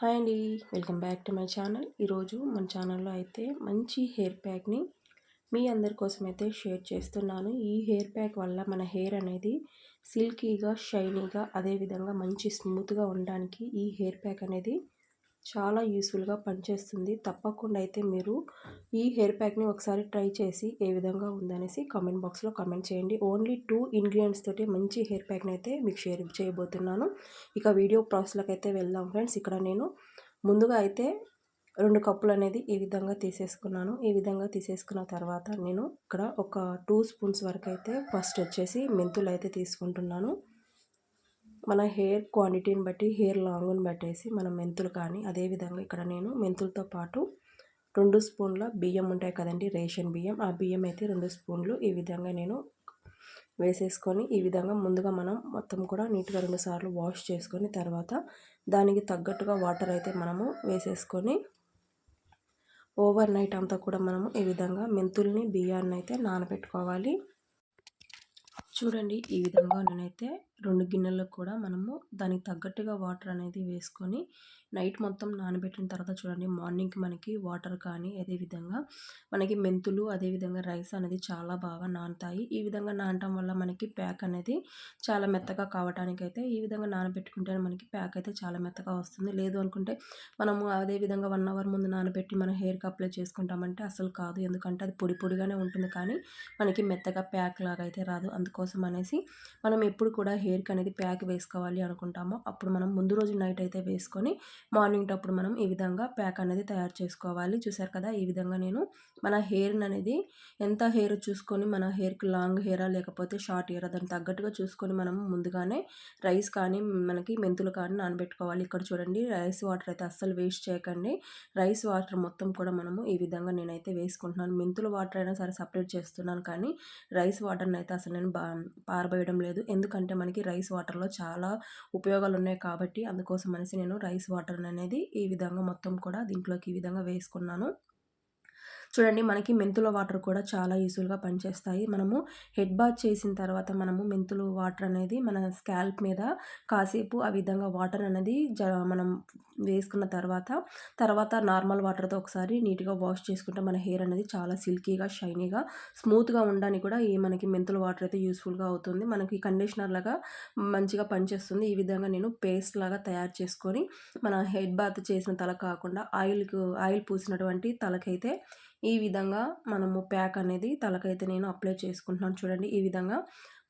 Hi అండి welcome back to my channel. ఈరోజు మన ఛానల్లో అయితే మంచి హెయిర్ ప్యాక్ని మీ అందరి కోసం అయితే షేర్ చేస్తున్నాను. ఈ హెయిర్ ప్యాక్ వల్ల మన హెయిర్ అనేది సిల్కీగా షైనీగా అదేవిధంగా మంచి స్మూత్గా ఉండడానికి ఈ హెయిర్ ప్యాక్ అనేది చాలా యూస్ఫుల్గా పనిచేస్తుంది. తప్పకుండా అయితే మీరు ఈ హెయిర్ ప్యాక్ని ఒకసారి ట్రై చేసి ఏ విధంగా ఉందనేసి కామెంట్ బాక్స్లో కామెంట్ చేయండి. ఓన్లీ టూ ఇంగ్రీడియంట్స్ తోటి మంచి హెయిర్ ప్యాక్ని అయితే మీకు షేర్ చేయబోతున్నాను. ఇక వీడియో ప్రాసెస్లోకి అయితే వెళ్దాం ఫ్రెండ్స్. ఇక్కడ నేను ముందుగా అయితే రెండు కప్పులు అనేది ఈ విధంగా తీసేసుకున్నాను. ఈ విధంగా తీసేసుకున్న తర్వాత నేను ఇక్కడ ఒక టూ స్పూన్స్ వరకు అయితే ఫస్ట్ వచ్చేసి మెంతులు అయితే తీసుకుంటున్నాను. మన హెయిర్ క్వాంటిటీని బట్టి హెయిర్ లాంగ్ని బట్టేసి మనం మెంతులు కానీ అదేవిధంగా ఇక్కడ నేను మెంతులతో పాటు రెండు స్పూన్ల బియ్యం ఉంటాయి కదండి రేషన్ బియ్యం. ఆ బియ్యం అయితే రెండు స్పూన్లు ఈ విధంగా నేను వేసేసుకొని ఈ విధంగా ముందుగా మనం మొత్తం కూడా నీట్గా రెండు సార్లు వాష్ చేసుకొని తర్వాత దానికి తగ్గట్టుగా వాటర్ అయితే మనము వేసేసుకొని ఓవర్ నైట్ అంతా కూడా మనము ఈ విధంగా మెంతుల్ని బియ్యాన్ని అయితే నానబెట్టుకోవాలి. చూడండి ఈ విధంగా నేనైతే రెండు గిన్నెల్లో కూడా మనము దానికి తగ్గట్టుగా వాటర్ అనేది వేసుకొని నైట్ మొత్తం నానబెట్టిన తర్వాత చూడండి మార్నింగ్కి మనకి వాటర్ కానీ అదేవిధంగా మనకి మెంతులు అదేవిధంగా రైస్ అనేది చాలా బాగా నానుతాయి. ఈ విధంగా నానటం వల్ల మనకి ప్యాక్ అనేది చాలా మెత్తగా కావటానికి అయితే ఈ విధంగా నానబెట్టుకుంటే మనకి ప్యాక్ అయితే చాలా మెత్తగా వస్తుంది. లేదు అనుకుంటే మనము అదేవిధంగా వన్ అవర్ ముందు నానబెట్టి మన హెయిర్కి అప్లై చేసుకుంటామంటే అసలు కాదు. ఎందుకంటే అది పొడి పొడిగానే ఉంటుంది కానీ మనకి మెత్తగా ప్యాక్ లాగా అయితే రాదు. అందుకోసం అనేసి మనం ఎప్పుడు కూడా హెయిర్కి అనేది ప్యాక్ వేసుకోవాలి అనుకుంటామో. అప్పుడు మనం ముందు రోజు నైట్ అయితే వేసుకొని మార్నింగ్ అప్పుడు మనం ఈ విధంగా ప్యాక్ అనేది తయారు చేసుకోవాలి. చూసారు కదా ఈ విధంగా నేను మన హెయిర్ అనేది ఎంత హెయిర్ చూసుకొని మన హెయిర్కి లాంగ్ హెయిరా లేకపోతే షార్ట్ హెయిరా దానికి తగ్గట్టుగా చూసుకొని మనం ముందుగానే రైస్ కానీ మనకి మెంతులు కానీ నానబెట్టుకోవాలి. ఇక్కడ చూడండి రైస్ వాటర్ అయితే అస్సలు వేస్ట్ చేయకండి. రైస్ వాటర్ మొత్తం కూడా మనము ఈ విధంగా నేనైతే వేసుకుంటున్నాను. మెంతుల వాటర్ అయినా సరే సపరేట్ చేస్తున్నాను కానీ రైస్ వాటర్ని అయితే అసలు నేను బా పారబోయడం లేదు. ఎందుకంటే మనకి రైస్ వాటర్లో చాలా ఉపయోగాలు ఉన్నాయి కాబట్టి అందుకోసం అనేసి నేను రైస్ వాటర్ అనేది ఈ విధంగా మొత్తం కూడా దీంట్లోకి ఈ విధంగా వేసుకున్నాను. చూడండి మనకి మెంతుల వాటర్ కూడా చాలా యూస్ఫుల్గా పనిచేస్తాయి. మనము హెడ్ బాత్ చేసిన తర్వాత మనము మెంతులు వాటర్ అనేది మన స్కాల్ప్ మీద కాసేపు ఆ విధంగా వాటర్ అనేది జ మనం వేసుకున్న తర్వాత తర్వాత నార్మల్ వాటర్తో ఒకసారి నీట్గా వాష్ చేసుకుంటే మన హెయిర్ అనేది చాలా సిల్కీగా షైనీగా స్మూత్గా ఉండడానికి కూడా ఈ మనకి మెంతుల వాటర్ అయితే యూస్ఫుల్గా అవుతుంది. మనకి కండిషనర్ లాగా మంచిగా పనిచేస్తుంది. ఈ విధంగా నేను పేస్ట్ లాగా తయారు చేసుకొని మన హెడ్ బాత్ చేసిన తల కాకుండా ఆయిల్కు ఆయిల్ పూసినటువంటి తలకైతే ఈ విధంగా మనము ప్యాక్ అనేది తలకైతే నేను అప్లై చేసుకుంటున్నాను. చూడండి ఈ విధంగా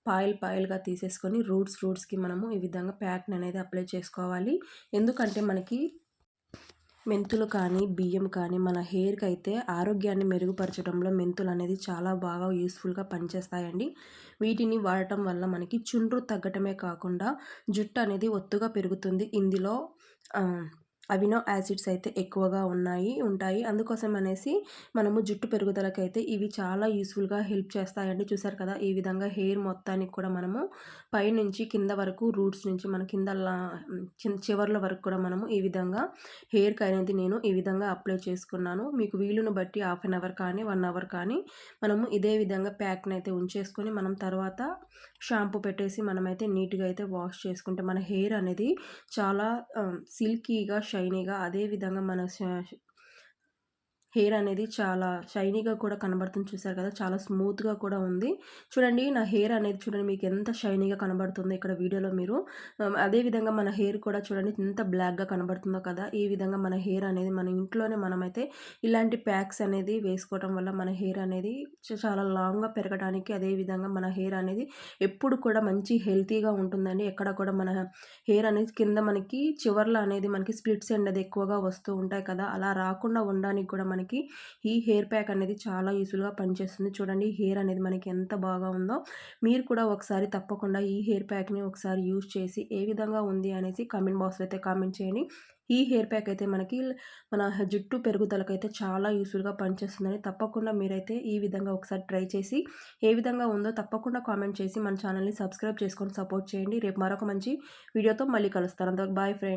పాయిల్ పాయిల్గా తీసేసుకొని రూట్స్ రూట్స్కి మనము ఈ విధంగా ప్యాక్ని అనేది అప్లై చేసుకోవాలి. ఎందుకంటే మనకి మెంతులు కానీ బియ్యం కానీ మన హెయిర్కి అయితే ఆరోగ్యాన్ని మెరుగుపరచడంలో మెంతులు అనేది చాలా బాగా యూస్ఫుల్గా పనిచేస్తాయండి. వీటిని వాడటం వల్ల మనకి చుండ్రు తగ్గటమే కాకుండా జుట్టు అనేది ఒత్తుగా పెరుగుతుంది. ఇందులో అవినో యాసిడ్స్ అయితే ఎక్కువగా ఉన్నాయి ఉంటాయి. అందుకోసం అనేసి మనము జుట్టు పెరుగుదలకైతే ఇవి చాలా యూస్ఫుల్గా హెల్ప్ చేస్తాయండి. చూసారు కదా ఈ విధంగా హెయిర్ మొత్తానికి కూడా మనము పైనుంచి కింద వరకు రూట్స్ నుంచి మన కింద చివర్ల వరకు కూడా మనము ఈ విధంగా హెయిర్కి అనేది నేను ఈ విధంగా అప్లై చేసుకున్నాను. మీకు వీలును బట్టి హాఫ్ అన్ అవర్ కానీ వన్ అవర్ కానీ మనము ఇదే విధంగా ప్యాక్ని అయితే ఉంచేసుకొని మనం తర్వాత షాంపూ పెట్టేసి మనమైతే నీట్గా అయితే వాష్ చేసుకుంటే మన హెయిర్ అనేది చాలా సిల్కీగా షైనీగా అదేవిధంగా మన హెయిర్ అనేది చాలా షైనీగా కూడా కనబడుతుంది చూసారు కదా చాలా స్మూత్గా కూడా ఉంది. చూడండి నా హెయిర్ అనేది చూడండి మీకు ఎంత షైనీగా కనబడుతుందో ఇక్కడ వీడియోలో మీరు. అదేవిధంగా మన హెయిర్ కూడా చూడండి ఎంత బ్లాక్గా కనబడుతుందో కదా ఈ విధంగా మన హెయిర్ అనేది మన ఇంట్లోనే మనమైతే ఇలాంటి ప్యాక్స్ అనేది వేసుకోవడం వల్ల మన హెయిర్ అనేది చాలా లాంగ్గా పెరగడానికి అదేవిధంగా మన హెయిర్ అనేది ఎప్పుడు కూడా మంచి హెల్తీగా ఉంటుందండి. ఎక్కడ కూడా మన హెయిర్ అనేది కింద మనకి చివర్లో అనేది మనకి స్ప్లిట్స్ అనేది ఎక్కువగా వస్తూ ఉంటాయి కదా అలా రాకుండా ఉండడానికి కూడా మనకి ఈ హెయిర్ ప్యాక్ అనేది చాలా యూస్ఫుల్గా పనిచేస్తుంది. చూడండి హెయిర్ అనేది మనకి ఎంత బాగా ఉందో మీరు కూడా ఒకసారి తప్పకుండా ఈ హెయిర్ ప్యాక్ని ఒకసారి యూజ్ చేసి ఏ విధంగా ఉంది అనేసి కామెంట్ బాక్స్లో అయితే కామెంట్ చేయండి. ఈ హెయిర్ ప్యాక్ అయితే మనకి మన జుట్టు పెరుగుదలకైతే చాలా యూస్ఫుల్గా పనిచేస్తుందని తప్పకుండా మీరైతే ఈ విధంగా ఒకసారి ట్రై చేసి ఏ విధంగా ఉందో తప్పకుండా కామెంట్ చేసి మన ఛానల్ని సబ్స్క్రైబ్ చేసుకొని సపోర్ట్ చేయండి. రేపు మరొక మంచి వీడియోతో మళ్ళీ కలుస్తాను అంతవరకు బాయ్ ఫ్రెండ్స్.